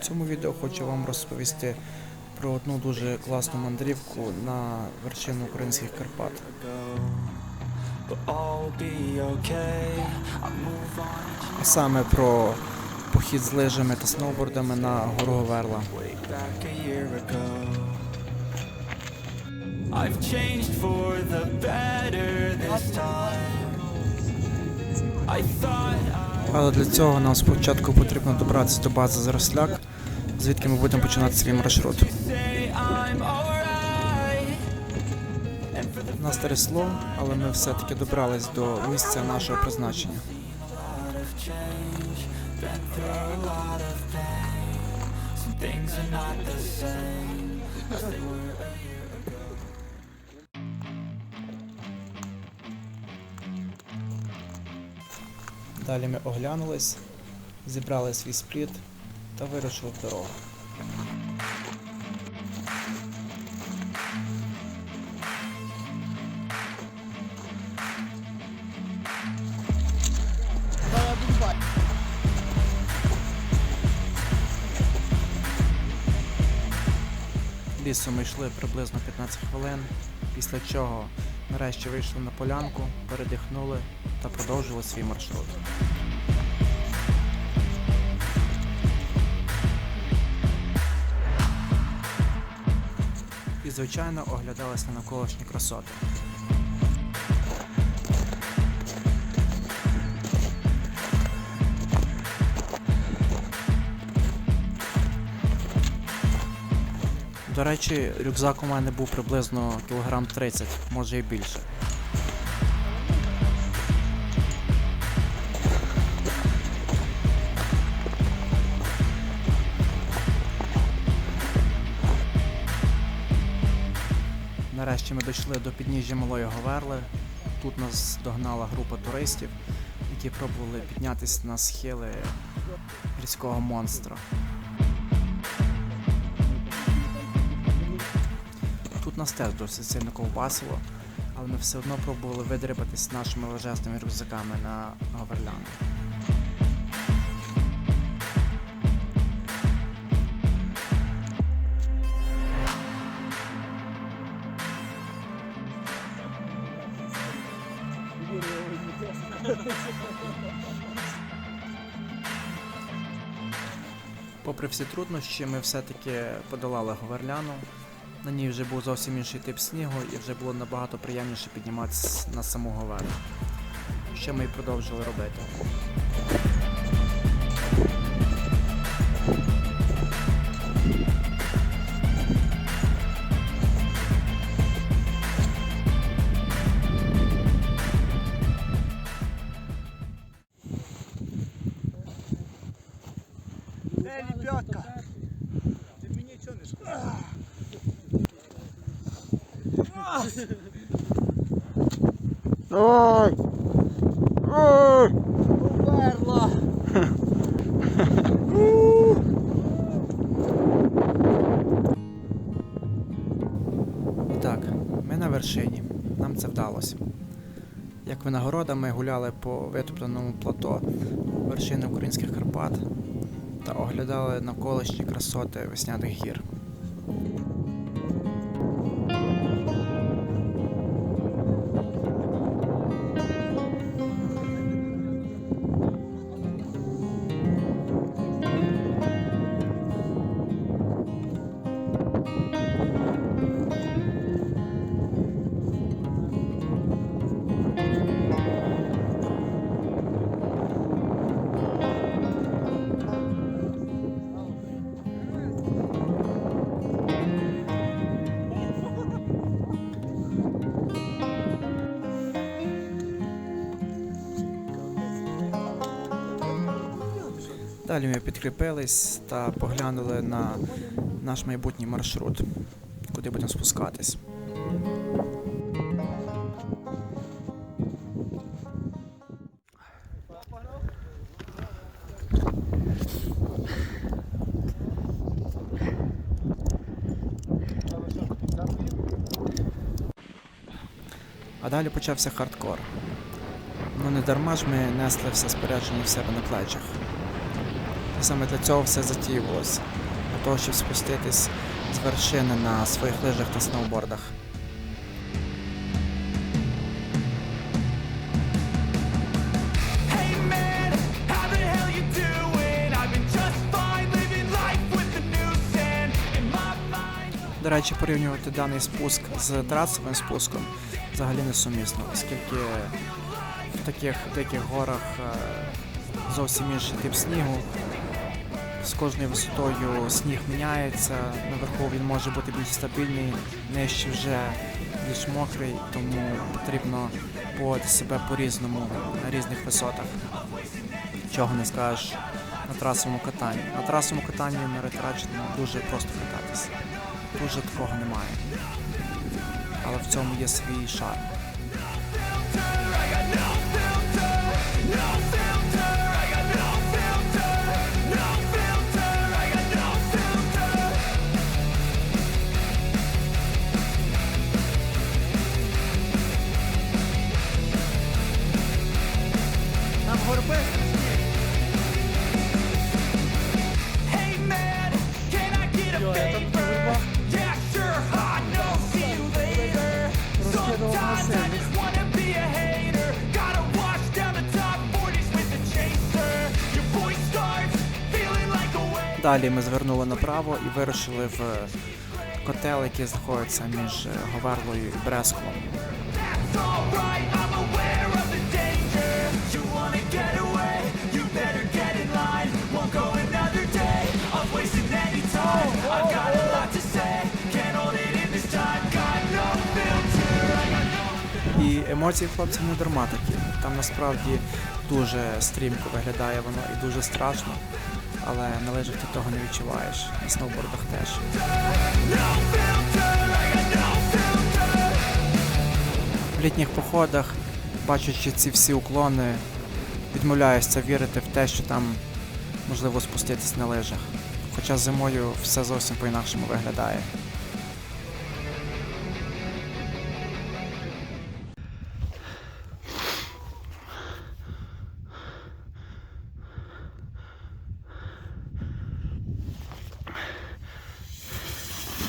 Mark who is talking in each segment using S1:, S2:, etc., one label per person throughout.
S1: В цьому відео хочу вам розповісти про одну дуже класну мандрівку на вершину українських Карпат. А саме про похід з лижами та сноубордами на гору Говерла.
S2: ago. I've changed for the better this time. I thought I
S1: Але для цього нам спочатку потрібно добратися до бази Заросляк, звідки ми будемо починати свій маршрут. Нас трясло, але ми все-таки добрались до місця нашого призначення. Далі ми оглянулись, зібрали свій спліт та вирушили в дорогу. Лісом ми йшли приблизно 15 хвилин, після чого нарешті вийшли на полянку, передихнули та продовжили свій маршрут. Звичайно, оглядалися на навколишні красоти. До речі, рюкзак у мене був приблизно кілограм 30, може і більше. Нарешті ми дійшли до підніжжя Малої Говерли. Тут нас догнала група туристів, які пробували піднятися на схили гірського монстра. Тут нас теж досить сильно ковбасило, але ми все одно пробували видрибатись нашими величезними рюкзаками на Говерляну. Попри всі труднощі, ми все-таки подолали Говерляну. На ній вже був зовсім інший тип снігу і вже було набагато приємніше підніматися на саму Говерлу. Що ми і продовжили робити. Ой! Ой!
S3: Умерла!
S1: Так, ми на вершині. Нам це вдалося. Як винагорода, ми гуляли по витопленому плато вершини українських Карпат та оглядали навколишні красоти весняних гір. Thank you. Далі ми підкріпились та поглянули на наш майбутній маршрут, куди будемо спускатись. А далі почався хардкор. Ну не дарма ж ми несли все спорядження в себе на плечах. І саме для цього все затіювалося. Для того, щоб спуститись з вершини на своїх лижах та сноубордах.
S2: Mind.
S1: До речі, порівнювати даний спуск з трасовим спуском взагалі несумісно, оскільки в таких диких горах е, зовсім інший тип снігу. З кожною висотою сніг міняється, наверху він може бути більш стабільний, нижче вже більш мокрий, тому потрібно поводити себе по-різному на різних висотах. Чого не скажеш на трасовому катанні. На трасовому катанні на ретраченому дуже просто кататися. Дуже такого немає. Але в цьому є свій шарм. Далі ми звернули направо і вирушили в котел, який знаходиться між е, Говерлою і
S2: no
S1: І емоції хлопців не дарма такі. Там насправді дуже стрімко виглядає воно і дуже страшно. Але на лижах ти того не відчуваєш. На сноубордах теж. В літніх походах, бачачи ці всі уклони, відмовляюся вірити в те, що там можливо спуститись на лижах. Хоча зимою все зовсім по-інакшому виглядає.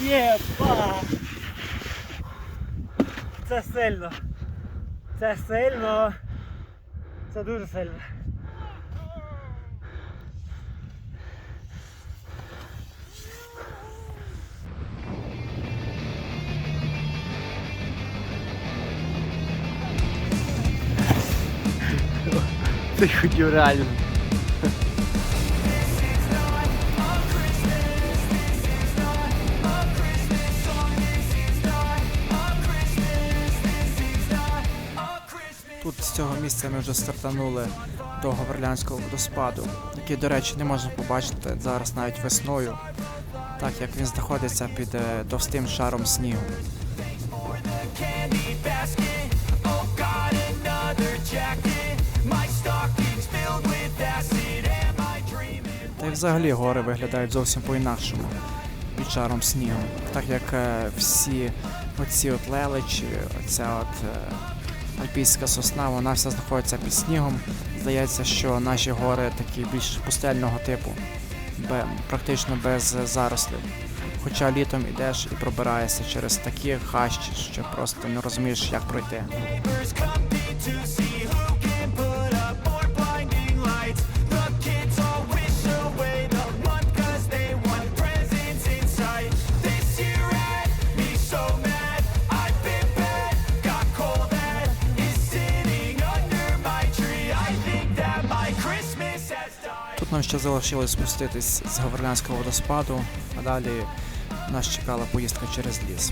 S3: Єба! Це сильно. Це сильно. Це дуже сильно. Ти хотів реально.
S1: З цього місця ми вже стартанули до Говерлянського водоспаду, який, до речі, не можна побачити зараз навіть весною, так як він знаходиться під е, товстим шаром снігу. Та й взагалі гори виглядають зовсім по-інакшому під шаром снігу. Так як е, всі оці от лелечі, оця от е, альпійська сосна, вона вся знаходиться під снігом. Здається, що наші гори такі більш пустельного типу, практично без зарослів. Хоча літом ідеш і пробираєшся через такі хащі, що просто не розумієш, як пройти. Тут нам ще залишилось спуститись з Гаверлянського водоспаду, а далі нас чекала поїздка через ліс.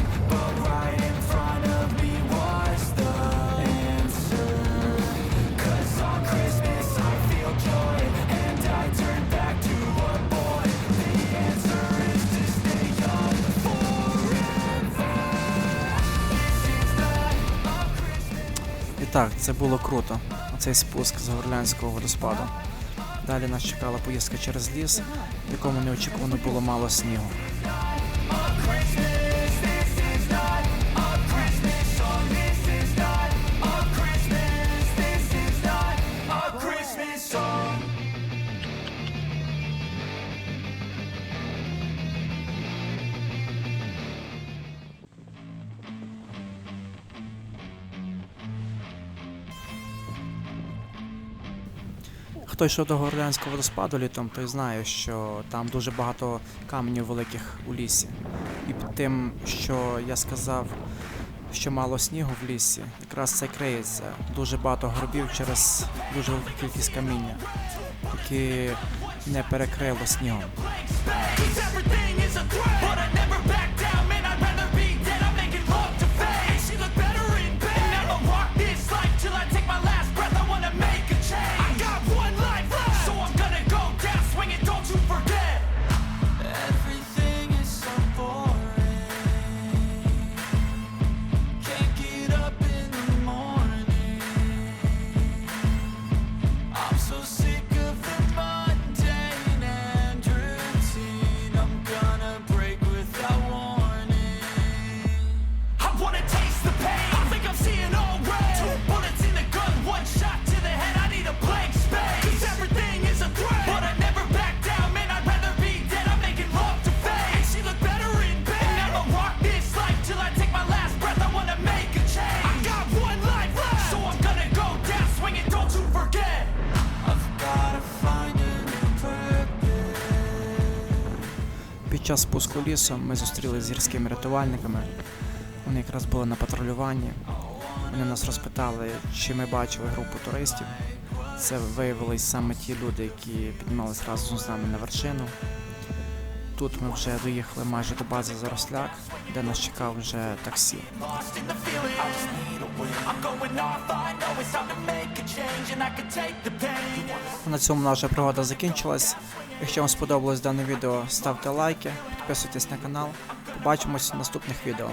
S1: Це було круто. Оцей спуск з Горлянського водоспаду. Далі нас чекала поїздка через ліс, в якому неочікувано було мало снігу. Хто йшов до Горлянського водоспаду літом, той знає, що там дуже багато каменів великих у лісі. І під тим, що я сказав, що мало снігу в лісі, якраз це криється. Дуже багато горбів через дуже велику кількість каміння, які не перекрило снігом. Під час спуску лісом ми зустрілися з гірськими рятувальниками. Вони якраз були на патрулюванні. Вони нас розпитали, чи ми бачили групу туристів. Це виявилися саме ті люди, які піднімались разом з нами на вершину. Тут ми вже доїхали майже до бази Заросляк, де нас чекав вже таксі. На цьому наша пригода закінчилась. Якщо вам сподобалось дане відео, ставте лайки, підписуйтесь на канал. Побачимось в наступних відео.